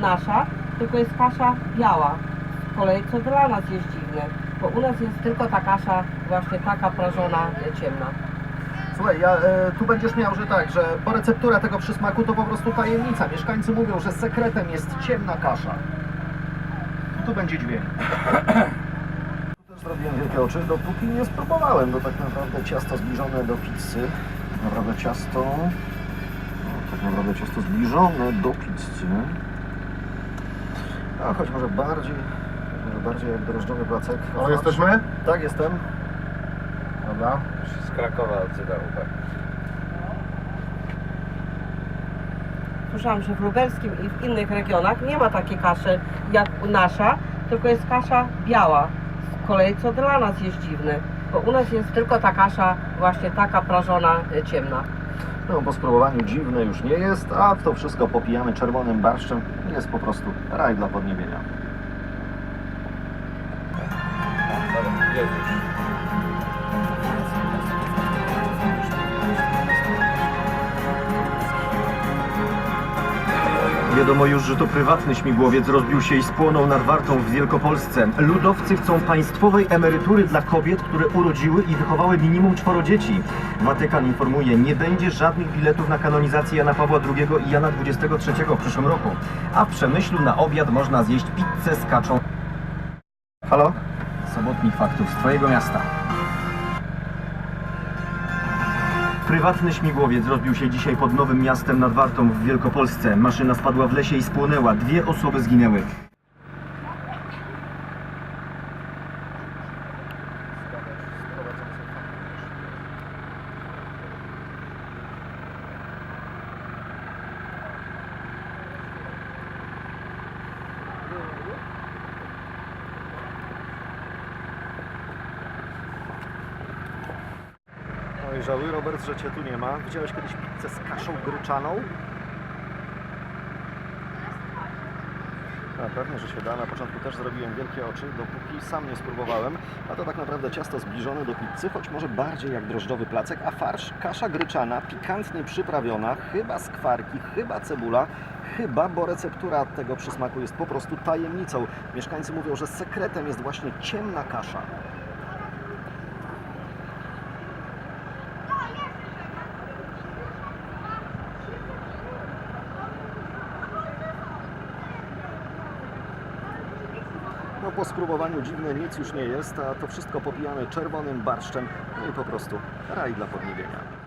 nasza, tylko jest kasza biała. Z kolei co dla nas jest dziwne, bo u nas jest tylko ta kasza właśnie taka prażona, e, ciemna. Słuchaj, ja, e, tu będziesz miał, że tak, że bo receptura tego przysmaku to po prostu tajemnica. Mieszkańcy mówią, że sekretem jest ciemna kasza. Tu będzie dźwięk. Tu też zrobiłem wielkie oczy, dopóki nie spróbowałem. To tak naprawdę ciasto zbliżone do pizzy. Tak naprawdę ciasto... No, tak naprawdę ciasto zbliżone do pizzy. A choć może bardziej... Może bardziej jak drożdżowy placek. O, jesteśmy? Tak, jestem. Dobra. Z Krakowa odzywał, tak. Słyszałam, że w lubelskim i w innych regionach nie ma takiej kaszy jak nasza, tylko jest kasza biała. Z kolei co dla nas jest dziwne, bo u nas jest tylko ta kasza właśnie taka prażona, e, ciemna. No, po spróbowaniu dziwne już nie jest, a w to wszystko popijamy czerwonym barszczem. Jest po prostu raj dla podniebienia. Dobra, Wiadomo już, że to prywatny śmigłowiec rozbił się i spłonął nad Wartą w Wielkopolsce. Ludowcy chcą państwowej emerytury dla kobiet, które urodziły i wychowały minimum czworo dzieci. Watykan informuje, nie będzie żadnych biletów na kanonizację Jana Pawła II i Jana XXIII w przyszłym roku. A w Przemyślu na obiad można zjeść pizzę z kaczą. Halo? Sobotnik faktów z Twojego miasta. Prywatny śmigłowiec rozbił się dzisiaj pod Nowym Miastem nad Wartą w Wielkopolsce. Maszyna spadła w lesie i spłonęła. Dwie osoby zginęły. Żałuję Robert, że Cię tu nie ma. Widziałeś kiedyś pizzę z kaszą gryczaną? A pewnie, że się da. Na początku też zrobiłem wielkie oczy, dopóki sam nie spróbowałem. A to tak naprawdę ciasto zbliżone do pizzy, choć może bardziej jak drożdżowy placek, a farsz kasza gryczana, pikantnie przyprawiona, chyba skwarki, chyba cebula, chyba, bo receptura tego przysmaku jest po prostu tajemnicą. Mieszkańcy mówią, że sekretem jest właśnie ciemna kasza. No po spróbowaniu dziwne nic już nie jest, a to wszystko popijamy czerwonym barszczem, no i po prostu raj dla podniebienia.